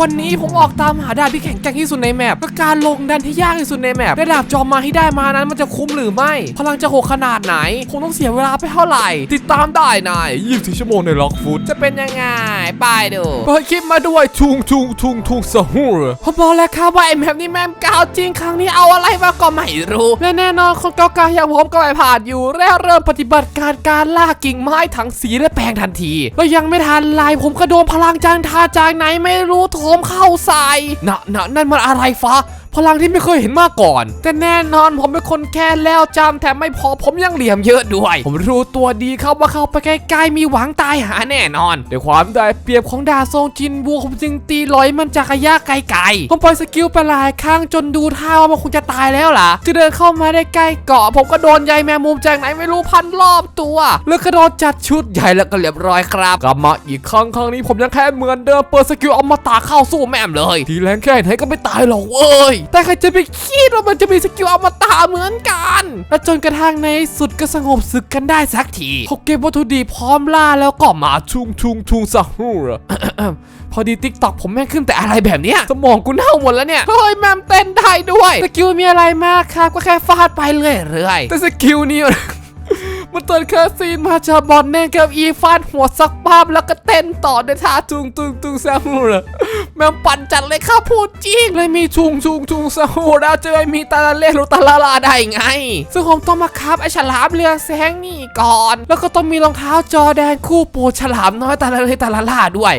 วันนี้ผมออกตามหาดาบที่แข็งแกร่งที่สุดในแมปและการลงดันที่ยากที่สุดในแมปและดาบจอมมาให้ได้มานั้นมันจะคุ้มหรือไม่ พลังจะโหดขนาดไหน ผมต้องเสียเวลาไปเท่าไหร่ ติดตามได้ใน24ชั่วโมงในล็อกฟุตจะเป็นยังไง ไปดูเปิดคลิปมาด้วยทุงทุงทุงทุงสหูผมบอกแล้วครับว่าไอแมปนี้แม่งกาวจริงครั้งนี้เอาอะไรมาก็ไม่รู้และแน่นอนคนเก่าๆอย่างผมก็ไม่ผ่านอยู่และเริ่มปฏิบัติการการล่ากิ่งไม้ถังสีและแปลงทันทีแล้วยังไม่ทันไรผมก็โดนพลังจางทาจากไหนไม่รู้โคมเข้าใส่นะนะนั่นมันอะไรฟ้า พลังที่ไม่เคยเห็นมาก่อน แต่แน่นอนผมเป็นคนแค่แล้วจำแถมไม่พอผมยังเหลี่ยมเยอะด้วย ผมรู้ตัวดีครับว่าเข้าไปใกล้ๆมีหวังตายหาแน่นอนด้วยความได้เปรียบของดาโซงจินบูผมจึงตีลอยมันจากระยะไกลๆผมปล่อยสกิลไปหลายครั้งจนดูท่าว่ามันคงจะตายแล้วล่ะจะเดินเข้ามาได้ใกล้เกาะ ผมก็โดนใยแมงมุมจากไหนไม่รู้พันรอบตัว แล้วก็โดนจัดชุดใหญ่แล้วก็เรียบร้อยครับกลับมาอีกครั้งครั้งนี้ผมยังแค่เหมือนเดิมเปิดสกิลเอามาตาเข้าสู้แม่มเลย ทีแรงแค่ไหนก็ไม่ตายหรอกเว้ยแต่ใครจะไปคิดว่ามันจะมีสกิลเอามาตาเหมือนกัน และจนกระทั่งในสุดก็สงบศึกกันได้สักทีเขาเก็บวัตถุดิบพร้อมล่าแล้วก็มาชุงชุงชุงซะฮูรพอดีติ๊กต็อกผมแม่งขึ้นแต่อะไรแบบเนี้ยสมองกูเน่าหมดแล้วเนี่ย เฮ้ยแมมเต้นได้ด้วย สกิลมีอะไรมากครับ ก็แค่ฟาดไปเรื่อยๆแต่สกิลนี้ มันเตินคาซีนมาจากบอลแน่กับอีฟาดหัวสักภาพแล้วก็เต้นต่อในท่าทุงทุงทุงซาฮูระแม่งปั่นจัดเลยครับพูดจริงเลยมีทุงทุงทุงซาฮูแล้วจะไม่มีตาลาเล่หรือตาลาลาได้ไง ซึ่งผมต้องมาคับไอฉลามเรือแสงนี่ก่อน แล้วก็ต้องมีรองเท้าจอแดนคู่โปฉลามน้อยตาลาเล่ตาลาลาด้วย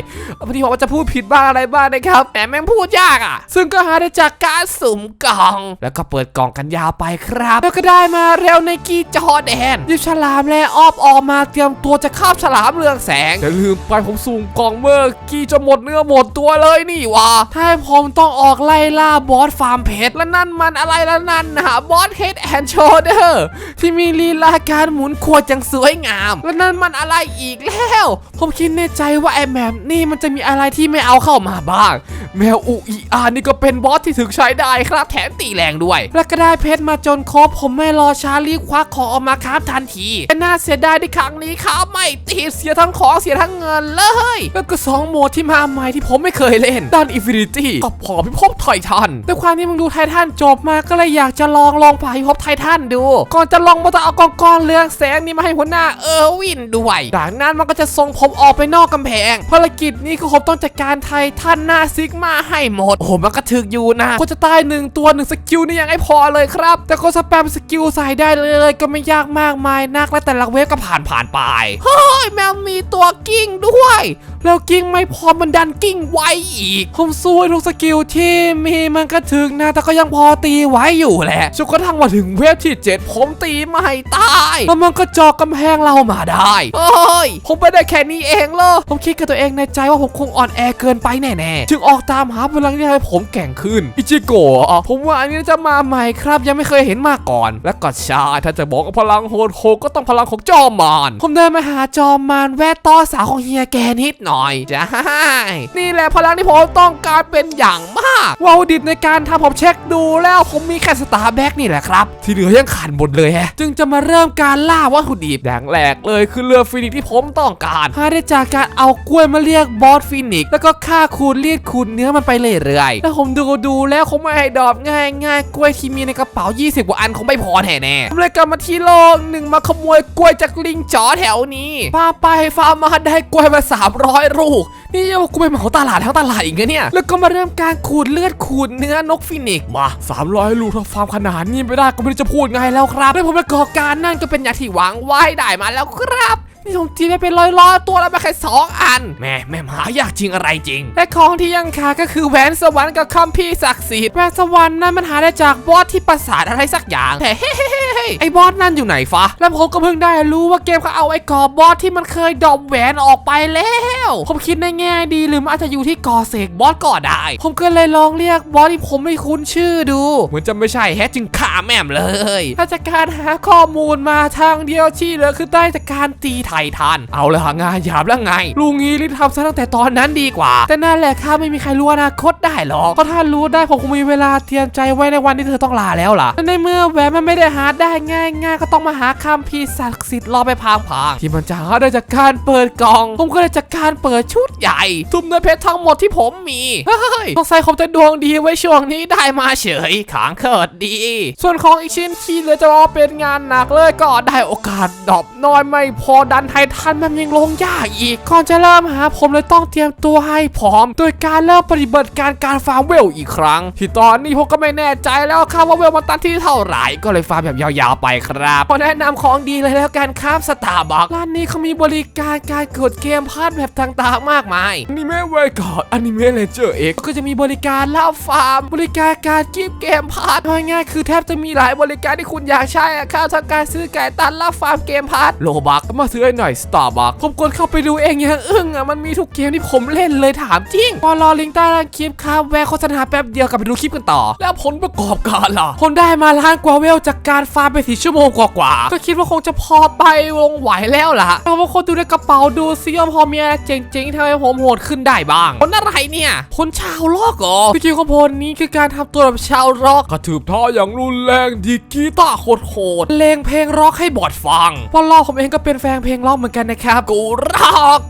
พอดีบอกว่าจะพูดผิดบ้างอะไรบ้างนะครับแต่แม่งพูดยากอะ ซึ่งก็หาได้จากการสุ่มกล่อง แล้วก็เปิดกล่องกันยาวไปครับ แล้วก็ได้มาเร็วในกีจอแดนยิบฉลลามและออบออกมาเตรียมตัวจะคาบฉลามเรืองแสงแต่ลืมไปผมสุ่มกล่องเมื่อกี้จะหมดเนื้อหมดตัวเลยนี่วะถ้าให้ผมต้องออกไล่ล่าบอสฟาร์มเพชรและนั่นมันอะไรละนั่นนะบอสเฮดแอนด์โชเดอร์ที่มีลีลาการหมุนขวดอย่างสวยงาม และนั่นมันอะไรอีกแล้ว ผมคิดในใจว่าไอ้แมมนี่มันจะมีอะไรที่ไม่เอาเข้ามาบ้าง แมวอุอีอานี่ก็เป็นบอสที่ถึกใช้ได้ครับแถมตีแรงด้วย แล้วก็ได้เพชรมาจนครบผมไม่รอช้ารีบควักของออกมาครับทันทีแต่น่าเสียดายที่ครั้งนี้ครับไม่ตีเสียทั้งของเสียทั้งเงินเลย แล้วก็สองโหมดที่มาใหม่ที่ผมไม่เคยเล่นด้านอินฟินิตี้กับผอพิภพไททันด้วยความที่มึงดูไททันจบมาก็เลยอยากจะลองลองผ่าพิภพไททันดู ก่อนจะลองมาต้องเอากองกรเรืองแสงนี่มาให้หัวหน้าเออร์วินด้วยจากนั้นมันก็จะส่งผมออกไปนอกกำแพงภารกิจนี้ก็ผมต้องจัดการไททันหน้าซิกมาให้หมดโอ้โหมันก็ถึกอยู่นะก็จะตายหนึ่งตัวหนึ่งสกิลนี่ยังไม่พอเลยครับ แต่ก็สแปมสกิลใส่ได้เลยก็ไม่ยากมากมายนักและแต่ละเวฟก็ผ่านผ่านไปเฮ้ยแมวมีตัวกิ้งด้วย แล้วกิ้งไม่พอมันดันกิ้งไว้อีก ผมสู้ทุกสกิลที่มีมันก็ถึงนะ แต่ก็ยังพอตีไว้อยู่แหละจนกระทั่งมาถึงเวฟที่ 7 ผมตีไม่ตายแล้วมันก็จอกกำแพงเรามาได้เฮ้ยผมไม่ได้แค่นี้เองเหรอผมคิดกับตัวเองในใจว่าผมคงอ่อนแอเกินไปแน่ๆจึงออกตามหาพลังที่ทำให้ผมแกร่งขึ้นอิจิโกะผมว่าอันนี้จะมาใหม่ครับยังไม่เคยเห็นมาก่อน และก็ช่ถ้าจะบอกว่าพลังโหดโหก็ต้องพลังของจอมมารผมเดินมาหาจอมมารแวะต้อสาวของเฮียแกนิดหน่อยจ้านี่แหละพลังที่ผมต้องการเป็นอย่างมากวัตถุดิบในการทำผมเช็คดูแล้วผมมีแค่สตาร์แบ็กนี่แหละครับ ที่เหลือยังขาดหมดเลยแฮะ จึงจะมาเริ่มการล่าวัตถุดิบอย่างแรกเลยคือเรือฟินิกซ์ที่ผมต้องการหาได้จากการเอากล้วยมาเรียกบอสฟินิกแล้วก็ฆ่าคูณเลียดคูณเนื้อมันไปเรื่อยๆแล้วผมดูดูแล้วคงไม่ให้ดอกง่ายง่ายๆกล้วยที่มีในกระเป๋า 20กว่าอันคงไม่พอแน่แน่ๆผมเลยกลับมาที่โลกหนึ่งมาขโมยกล้วยจากลิงจ๋อแถวนี้ฟาไปฟามาได้กล้วยมา300ลูกนี่ยังกูไปเหมาตลาดทั้งตลาดอีกนะเนี่ย แล้วก็มาเริ่มการขูดเลือดขูดเนื้อนกฟินิกซ์มา 300 ลูกถ้าฟาร์มขนาดนี้ไม่ได้ก็ไม่รู้จะพูดไงแล้วครับแล้วผมประกอบการนั่นก็เป็นอย่างที่หวังไว้ได้มาแล้วครับนี่ผมจีนไปเป็นร้อยร้อยๆตัวแล้วมาแค่สองอัน แม่แม่หายากจริงอะไรจริง และของที่ยังขาดก็คือแหวนสวรรค์กับคัมภีร์ศักดิ์สิทธิ์แหวนสวรรค์นั้นมันหาได้จากบอสที่ประสาทอะไรสักอย่างแต่เฮ้ ยไอ้บอสนั่นอยู่ไหนฟะแล้วผมก็เพิ่งได้รู้ว่าเกมเขาเอาไอ้กอบอสที่มันเคยดรอปแหวนออกไปแล้วผมคิดในแง่ดีหรือมันอาจจะอยู่ที่กอเสกบอสก็ได้ ผมก็เลยลองเรียกบอสที่ผมไม่คุ้นชื่อดู เหมือนจะไม่ใช่แฮจึงฆ่าแม่มเลย ถ้าจากการหาข้อมูลมาทางเดียวที่เหลือคือได้จากการตีไททันเอาลยหางานหยาบแล้วไงลุงงี้รีบทำซะตั้งแต่ตอนนั้นดีกว่า แต่นั่นแหละค่ะไม่มีใครรู้อนาคตได้หรอกเพราะถ้ารู้ได้ผมคงมีเวลาเตรียมใจไว้ในวันที่เธอต้องลาแล้วล่ะในเมื่อแหวนมันไม่ได้หาได้ง่ายๆก็ต้องมาหาคำพีร์ศักดิ์สิทธิ์รอไปพางๆที่มันจะหาได้จากการเปิดกล่อง ผมก็เลยจากการเปิดชุดใหญ่ ทุ่มเงินเพชรทั้งหมดที่ผมมีเฮ้ยต้องใส่ผมจะดวงดีไว้ช่วงนี้ได้มาเฉยขางเขิดดี ส่วนของอีกชิ้นที่เหลือจะรอเป็นงานหนักเลยก็ได้โอกาสดอปน้อยไม่พอดันไททันมันยังลงยากอีกก่อนจะเริ่มหาผมเลยต้องเตรียมตัวให้พร้อม โดยการเริ่มปฏิบัติการการฟาร์มเวลอีกครั้ง ที่ตอนนี้ผมก็ไม่แน่ใจแล้วครับว่าเวลมันตันที่เท่าไหร่ก็เลยฟาร์มแบบยาวๆไปครับขอแนะนำของดีเลยแล้วกันครับสตาร์บัคร้านนี้เขามีบริการการกดเกมพาร์ทแบบต่างๆมากมายอนิเมะเวกอดอนิเมะเลเจอร์เอ็กก็จะมีบริการล่าฟาร์ม บริการการกิฟเกมพาร์ทง่ายๆคือแทบจะมีหลายบริการที่คุณอยากใช้อะครับทั้งการซื้อไก่ตันล่าฟาร์มเกมพาร์ทโลบักก็มาซื้อให้หน่อยสตาร์บัคผมกดเข้าไปดูเองยังอึ้งอะมันมีทุกเกมที่ผมเล่นเลยถามจริงพอรอลิงก์ใต้ล่างคลิปครับแวะโฆษณาแป๊บเดียวกลับไปดูคลิปกันต่อ แล้วผลประกอบการล่ะผมได้มาล้านกว่าเวลจากการฟาร์มไปสี่ชั่วโมงกว่าๆก็คิดว่าคงจะพอไปลงไหวแล้วล่ะเอาว่าคนดูในกระเป๋าดูซิว่าพอมีอะไรเจ๋งๆทำให้ผมโหดขึ้นได้บ้างผลอะไรเนี่ยผลชาวโลกเหรอวิธีของผลนี้คือการทำตัวแบบชาวร็อกกระถืบท่ออย่างรุนแรงดีดกีตาร์โคตรๆเลงเพลงร็อกให้บอดฟังเพราะรอผมเองก็เป็นแฟนเพลงร็อกเหมือนกันนะครับกูร็อก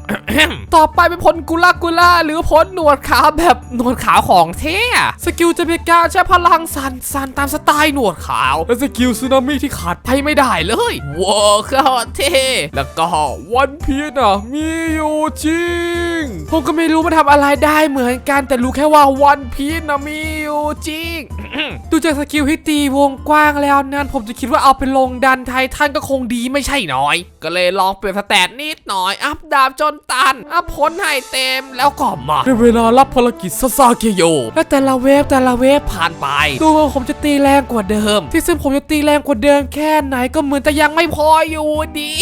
ต่อไปเป็นผลกุลากุล่าหรือผลหนวดขาวแบบหนวดขาวของเท่สกิลจะเป็นการใช้พลังสันสันตามสไตล์หนวดขาว และสกิลสึนามิที่ขาดไปไม่ได้เลยว้าวโคตรเท่แล้วก็วันพีชอะมีอยู่จริงผมก็ไม่รู้มันทำอะไรได้เหมือนกันแต่รู้แค่ว่าวันพีชนะมีอยู่จริงดูจากสกิลที่ตีวงกว้างแล้วนั้น ผมจะคิดว่าเอาไปลงดันไททันก็คงดีไม่ใช่น้อย ก็เลยลองเปลี่ยนสแตทนิดหน่อย อัพดาบจนตัน อัพผลให้เต็มแล้วก็มาในเวลารับภารกิจซาซาเกโยและแต่ละเวฟแต่ละเวฟผ่านไป ดูว่าผมจะตีแรงกว่าเดิม ที่ซึ่งผมจะตีแรงกว่าเดิมแค่ไหนก็เหมือนแต่ยังไม่พออยู่ดี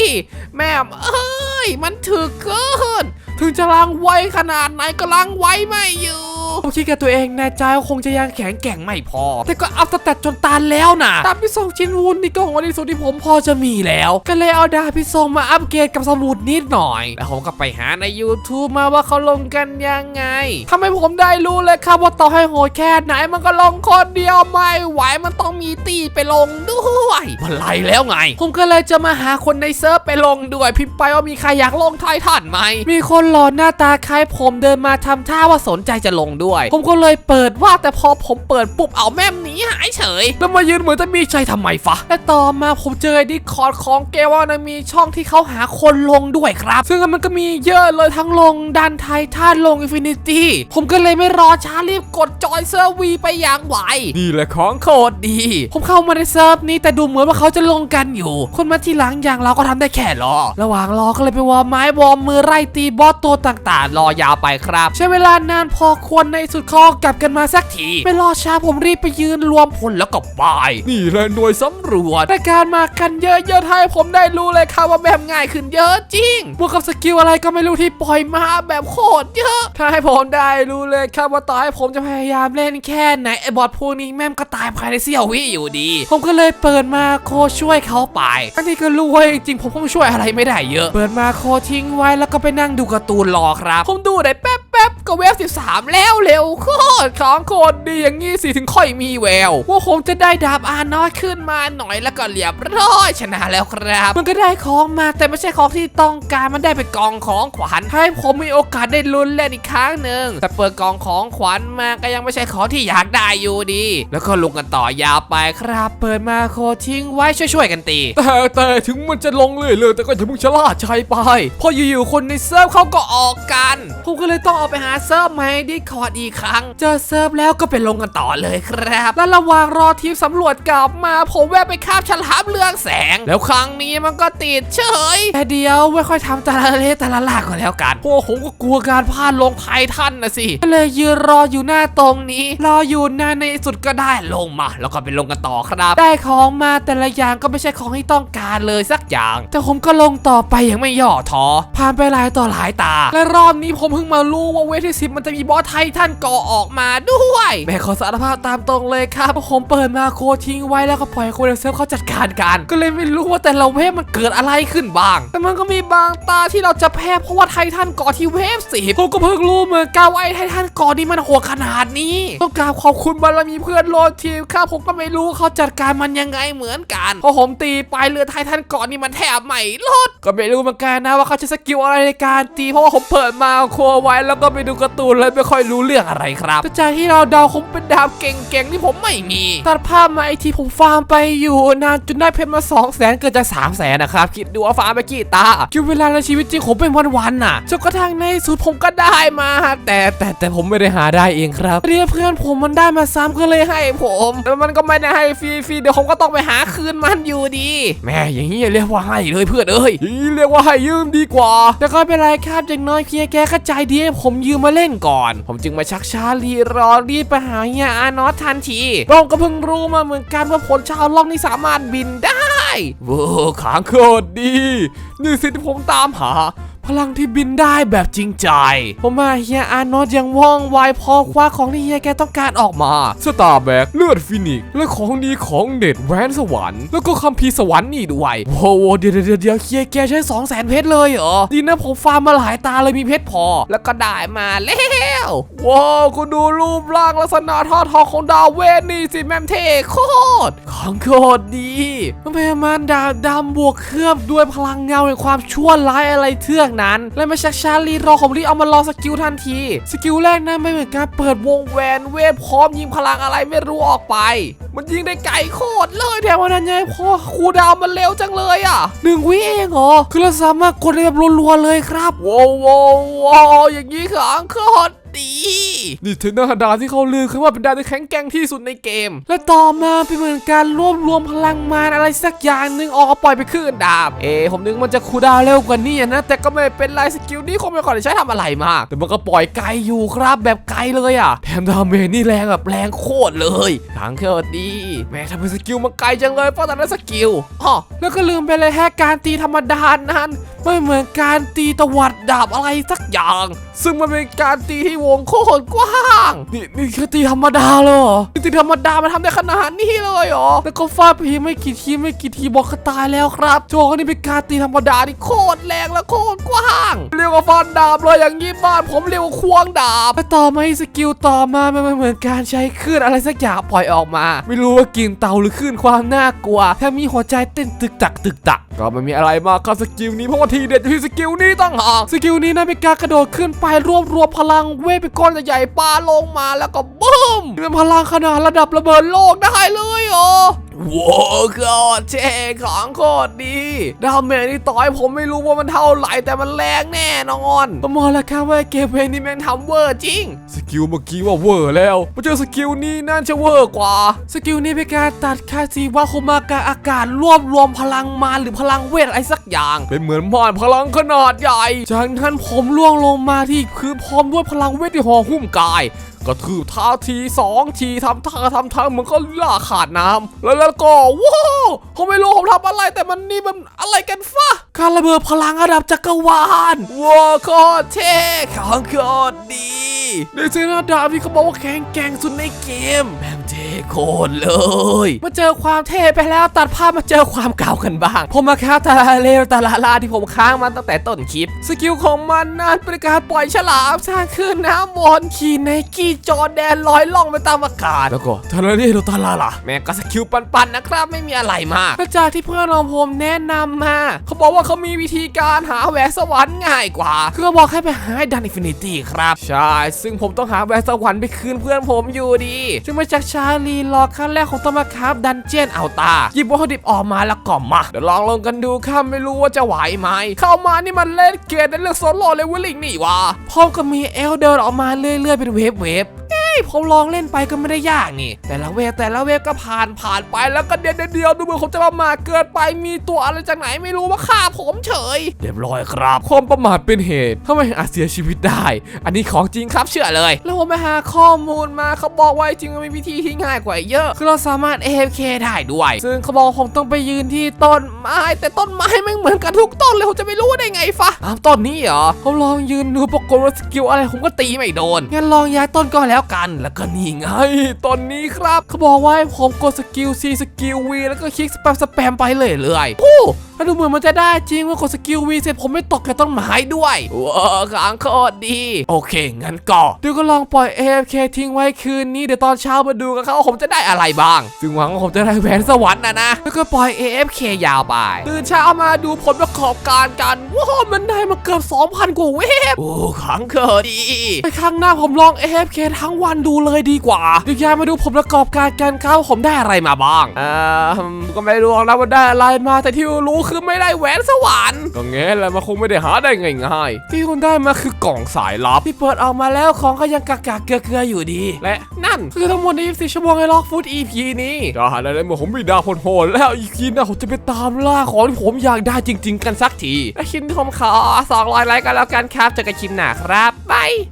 แม่เอ้ย มันถึกเกิน ถึงจะล้างไวขนาดไหนก็ล้างไวไม่อยู่ ผมคิดกับตัวเองในใจว่าคงจะยังแข็งแกร่งไม่พอ แต่ก็อัพสแตทจนตันแล้วนะดาบพิศงชิ้นวุ้นนี่ก็ของวันที่สุดที่ผมพอจะมีแล้ว ก็เลยเอาดาบพิศงมาอัปเกรดกับสมุดนิดหน่อย แล้วผมก็ไปหาใน YouTube มาว่าเขาลงกันยังไงทำให้ผมได้รู้เลยครับว่าต่อให้โหดแค่ไหนมันก็ลงคนเดียวไม่ไหวมันต้องมีตีไปลงด้วยมันไรแล้วไง ผมก็เลยจะมาหาคนในเซิร์ฟไปลงด้วยพิมพ์ไปว่ามีใครอยากลงไททันไหมมีคนหล่อหน้าตาคล้ายผมเดินมาทำท่าว่าสนใจจะลงด้วยผมก็เลยเปิดว่าแต่พอผมเปิดปุ๊บเอาแม่มหนีหายเฉย แล้วมายืนเหมือนจะมีใจทำไมฟะและต่อมาผมเจอดิคอร์ดของเกว่านะมีช่องที่เขาหาคนลงด้วยครับ ซึ่งมันก็มีเยอะเลยทั้งลงดันไททันลงอินฟินิตี้ผมก็เลยไม่รอช้ารีบกดจอยเซิร์ฟวีไปอย่างไวนี่แหละของโคตรดี ผมเข้ามาในเซิร์ฟนี้แต่ดูเหมือนว่าเขาจะลงกันอยู่ คนมาที่หลังอย่างเราก็ทำได้แค่รอ ระหว่างรอก็เลยไปวอร์มไม้วอร์มมือไล่ตีบอสตัวต่างๆ รอยาวไปครับ ใช้เวลานานพอควรในสุดคอกลับกันมาสักทีไม่รอช้าผมรีบไปยืนรวมพลแล้วก็บาย นี่แหละหน่วยสำรวจในการมากันเยอะๆให้ผมได้รู้เลยครับว่าแบบง่ายขึ้นเยอะจริงบวกกับสกิลอะไรก็ไม่รู้ที่ปล่อยมาแบบโคตรเยอะ ถ้าให้ผมได้รู้เลยครับว่าต่อให้ผมจะพยายามเล่นแค่ไหนไอ้บอสพวกนี้แม่มก็ตายภายในเสี้ยววิอยู่ดี ผมก็เลยเปิดมาโคช่วยเขาไปอันนี้ก็รู้ว่าจริงๆผมคงช่วยอะไรไม่ได้เยอะ เปิดมาโคทิ้งไว้แล้วก็ไปนั่งดูการ์ตูนรอครับ ผมดูได้แป๊บ แป๊บก็เวฟ13 แล้วเร็วโคตรของโคตรดีอย่างงี้สิถึงค่อยมีแววว่าผมจะได้ดาบอาน้อยขึ้นมาหน่อยแล้วก็เรียบร้อยชนะแล้วครับ มันก็ได้ของมาแต่ไม่ใช่ของที่ต้องการมันได้เป็นกองของขวัญให้ผมมีโอกาสได้ลุ้นเล่นอีกครั้งหนึ่งแต่เปิดกองของขวัญมาก็ยังไม่ใช่ของที่อยากได้อยู่ดี แล้วก็ลุกกันต่อยาวไปครับ เปิดมาโคทิ้งไว้ช่วยๆกันตีแต่แต่ถึงมันจะลงเลยเลยแต่ก็อย่าเพิ่งชะล่าใจไปพราะอยู่ๆคนในเซิร์ฟเขาก็ออกกันผมก็เลยต้องออกไปหาเซิร์ฟใหมดิคอร์ดอีกครั้ง เจอเซิร์ฟแล้วก็ไปลงกันต่อเลยครับ แล้วระหว่างรอทีมสำรวจกลับมา ผมแวะไปคาบฉลามเรืองแสง แล้วครั้งนี้มันก็ติดเฉยแต่เดียวไม่ค่อยทำแต่ละเลแต่ละลากก็แล้วกันพวกผมก็กลัวการพลาดลงไททันนะสิก็เลยยืนรออยู่หน้าตรงนี้ รออยู่นานในสุดก็ได้ลงมา แล้วก็ไปลงกันต่อครับ ได้ของมาแต่ละอย่างก็ไม่ใช่ของที่ต้องการเลยสักอย่าง แต่ผมก็ลงต่อไปอย่างไม่ย่อท้อผ่านไปหลายต่อหลายตา และรอบนี้ผมเพิ่งมารู้ว่าเวทที่ที่10มันจะมีบอสไททันก่อออกมาด้วยแม่ขอสารภาพตามตรงเลยครับพราะผมเปิดมาโคทิ้งไว้แล้วก็ปล่อยให้คนในเซฟเขาจัดการกัน ก็เลยไม่รู้ว่าแต่ละเวฟมันเกิดอะไรขึ้นบ้าง แต่มันก็มีบางตาที่เราจะแพ้เพราะว่าไททันก่อที่เวฟสิผมก็เพิ่งรู้เหมือนกันว่าไอ้ไททันก่อนี่มันโหดขนาดนี้ต้องกราบขอบคุณบารมีเพื่อนโลทีมครับผมก็ไม่รู้เขาจัดการมันยังไงเหมือนกันพอผมตีไปเรือไททันก่อนนี่มันแทบไม่รอดก็ไม่รู้เหมือนกันนะว่าเขาจะสกิลอะไรในการตีเพราะว่าผมเปิดมาโคไว้แล้วก็ไปดูการ์ตูนเลยไม่ค่อยรู้เรื่องอะไรครับแต่จากที่เราเดาคงเป็นดาวเก่งๆที่ผมไม่มี ตัดภาพมาไอทีผมฟาร์มไปอยู่นานจนได้เพชรมา2 0 0แสนเกินจะ3 0 0แสนนะครับ คิดดูว่าฟาร์มไปกี่ตาคิดเวลาในชีวิตจริงผมเป็นวันๆน่ะจนกระทั่งในสุดผมก็ได้มา แต่แต่แต่ผมไม่ได้หาได้เองครับ เรียกเพื่อนผมมันได้มาซ้ำก็เลยให้ผมแต่มันก็ไม่ได้ให้ฟรีๆเดี๋ยวผมก็ต้องไปหาคืนมันอยู่ดี แม่อย่างนี้อย่าเรียกว่าให้เลยเพื่อนเอ้ยอย่างนี้เรียกว่าให้ยืมดีกว่า แต่ก็เป็นไรครับอย่างน้อยเพียแกก็ใจดีให้ผมยืมมาเล่นก่อน ผมจึงมาชักช้ารีรอรีบไปหาเฮียอานอสทันทีบองก็เพิ่งรู้มาเหมือนกันว่าผลชาวล่องนี่สามารถบินได้เว้ขางโคตรดีนี่สิที่ผมตามหา ลังที่บินได้แบบจริงใจ ผมมาเฮียอานอสยังว่องไวพอคว้าของที่เฮียแกต้องการออกมา สตาร์แบ็กเลือดฟินิก และของดีของเด็ดแหวนสวรรค์ แล้วก็คัมภีร์สวรรค์นี่ด้วยโว้โหเดี๋ยวเดี๋ยวเดี๋ยวเฮียแกใช้สองแสนเพชรเลยเหรอ ดีนะผมฟาร์มมาหลายตาเลยมีเพชรพอ แล้วก็ได้มาแล้วว้าวคุณดูรูปร่างลักษณะท่าทางของดาวเวนนี่สิแมมเท่โคตรของโคตรดีมันเป็นมันดาบดำบวกเคลือบด้วยพลังเงาในความชั่วร้ายอะไรเทือกนั้น และไม่ชักชาลีรอผมรีบเอามาลองสกิลทันที สกิลแรกนั้นไม่เหมือนการเปิดวงแหวนเวทพร้อมยิงพลังอะไรไม่รู้ออกไป มันยิงได้ไกลโคตรเลยแถมวันนั้นยังพอคูดาวมันเร็วจังเลยอะหนึ่งวิเองเหรอคือเราสามารถกดได้แบบรัวๆเลยครับว้าวว้าวว้าวอย่างนี้ขังโคตร ดีนี่ถึงหน้าดาที่เขาลือกันว่าเป็นดาวที่แข็งแกร่งที่สุดในเกม และต่อมาเป็นเหมือนการรวบรวมพลังมารอะไรสักอย่างหนึ่งออกปล่อยไปขึ้นดาบ เอผมนึกมันจะคูดาวเร็วกว่านี้นะ แต่ก็ไม่เป็นไรสกิลนี้คงไม่ค่อยได้ใช้ทำอะไรมาก แต่มันก็ปล่อยไกลอยู่ครับแบบไกลเลยอะแถมดาเมจนี่แรงแบบแรงโคตรเลยทางโคตรดีแม่ทำไมสกิลมันไกลจังเลยเพราะแต่ละสกิลอ๋อแล้วก็ลืมไปเลยแฮะการตีธรรมดานั้นไม่เหมือนการตีตวัดดาบอะไรสักอย่าง ซึ่งมันเป็นการตีที่วงโคตรกว้าง นี่นี่คือตีธรรมดาเลยเหรอตีธรรมดามันทำได้ขนาดนี้เลยเหรอแล้วก็ฟาดไปไม่กี่ทีไม่กี่ทีบอกก็ตายแล้วครับโจก็นี่เป็นการตีธรรมดาที่โคตรแรงและโคตรกว้าง เรียกว่าฟันดาบเลยอย่างนี้บ้านผมเรียกว่าควงดาบไปต่อมาอีกสกิลต่อมามันไม่เหมือนการใช้คลื่นอะไรสักอย่างปล่อยออกมา ไม่รู้ว่ากินเตาหรือคลื่นความน่ากลัวแถมมีหัวใจเต้นตึกตักตึกตักก็ไม่มีอะไรมากครับสกิลนี้เพราะว่าทีเด็ดอยู่ที่สกิลนี้ต้องหากสกิลนี้นะเป็นการกระโดดขึ้นไปรวบรวมพลังเวทเป็นก้อนใหญ่ๆปาลงมาแล้วก็บึ้มเป็นพลังขนาดระดับระเบิดโลกได้เลยเหรอ ว้าวโคตรเท่ของโคตรดีดาเมจนี่ต่อยผมไม่รู้ว่ามันเท่าไหร่แต่มันแรงแน่นอนประมาณแล้วครับว่าเกมเพลงนี้แม่งทำเวอร์จริง สกิลเมื่อกี้ว่าเวอร์แล้วมาเจอสกิลนี้น่าจะเวอร์กว่า สกิลนี้เป็นการตัดคาซีว่าโคมากาอากาศรวบรวมพลังมารหรือพลังเวทอะไรสักอย่าง เป็นเหมือนมารพลังขนาดใหญ่ จากนั้นผมล่วงลงมาที่พื้นพร้อมด้วยพลังเวทที่ห่อหุ้มกาย ก็ถือท้าทีสองทีทำท่าทำทางเหมือนก็ล่าขาดน้ำแล้วแล้วก็ว้าวผมไม่รู้ผมทำอะไรแต่มันนี่มันอะไรกันฟะการระเบิดพลังระดับจักรวาลว้าวโคตรเท่ของโคตรดีในเซนาดาบที่เขาบอกว่าแข็งแกร่งสุดในเกมแม่งเท่โคตรเลย มาเจอความเท่ไปแล้วตัดภาพมาเจอความเก่ากันบ้าง ผมมาค้าตาลาเลวตาลาลาที่ผมค้างมาตั้งแต่ต้นคลิป สกิลของมันนั้นเป็นการปล่อยฉลามสร้างขึ้นน้ำบนขี่ในกี้จอแดนลอยล่องไปตามอากาศแล้วก็ทาราเลโตาลาลาแม่งก็สกิลปันๆนะครับไม่มีอะไรมากจากที่เพื่อนของผมแนะนำมา เขาบอกว่าเขามีวิธีการหาแหวนสวรรค์ง่ายกว่าคือเขาบอกให้ไปหาดันอินฟินิตี้ครับ ใช่ ซึ่งผมต้องหาแหวนสวรรค์ไปคืนเพื่อนผมอยู่ดีซึ่งมาจากชาลีรอขั้นแรกของตอมาครับดันเจียนเอาตาหยิบวัตถุดิบออกมาแล้วก็มาเดี๋ยวลองลงกันดูครับไม่รู้ว่าจะไหวไหมเข้ามานี่มันเล่นเกมในเรื่องโซโล่เลเวลลิ่งนี่วะพร้อกับมีเอลเดินออกมาเรื่อยๆเป็นเวฟเวฟ ผมลองเล่นไปก็ไม่ได้ยากนี่ แต่ละเวฟแต่ละเวฟก็ผ่านผ่านไปแล้วก็เดียวเดียวดูเหมือนผมจะประมาทเกินไปมีตัวอะไรจากไหนไม่รู้มาฆ่าผมเฉย เรียบร้อยครับความประมาทเป็นเหตุทำไมอาจเสียชีวิตได้ อันนี้ของจริงครับเชื่อเลย แล้วผมไปหาข้อมูลมาเขาบอกว่าจริงๆมันมีวิธีที่ง่ายกว่าเยอะ คือเราสามารถ AFK ได้ด้วย ซึ่งเขาบอกว่าผมต้องไปยืนที่ต้นไม้ แต่ต้นไม้ไม่เหมือนกันทุกต้นเลยผมจะไม่รู้ได้ไงฟะอ้าวต้นนี้เหรอผมลองยืนดูปรากฏว่าสกิลอะไรผมก็ตีไม่โดนงั้นลองย้ายต้นก็แล้วกันแล้วก็นี่ไง ตอนนี้ครับเขาบอกว่าให้ผมกดสกิล C สกิล V แล้วก็คลิกสแปมสแปมไปเลยเลยโอ้ แล้วดูเหมือนมันจะได้จริงว่ากดสกิล V เสร็จผมไม่ตกกับต้นไม้ด้วยว้าวขางโคตรดี โอเค งั้นก็เดี๋ยวก็ลองปล่อย AFK ทิ้งไว้คืนนี้เดี๋ยวตอนเช้ามาดูกันครับว่าผมจะได้อะไรบ้าง ซึ่งหวังว่าผมจะได้แหวนสวรรค์นะนะ แล้วก็ปล่อย AFK ยาวไป ตื่นเช้ามาดูผลประกอบการกันว้าวมันได้มาเกือบ 2,000 กว่าเวฟโอ้ขังเกิดดีไปครั้งหน้าผมลอง AFK ทั้งวันดูเลยดีกว่าเดี๋ยวยายมาดูผลประกอบการกันครับว่าผมได้อะไรมาบ้างอ่าก็ไม่รู้หรอกนะว่าได้อะไรมาแต่ที่รู้คือไม่ได้แหวนสวรรค์ก็แง่แหละมันคงไม่ได้หาได้ง่ายๆที่คุณได้มาคือกล่องสายลับที่เปิดออกมาแล้วของก็ยังกากๆเกลือๆอยู่ดี และนั่นคือทั้งหมดใน24ชั่วโมงในล็อกฟูด EP นี้ก็หาได้เมื่อผมมีดาวโหดๆแล้วอีกทีนะผมจะไปตามล่าของที่ผมอยากได้จริง ๆ กันสักทีและคลิปที่ผมขอ200ไลค์กันแล้วกันครับเจอกันคลิปหน้าครับบาย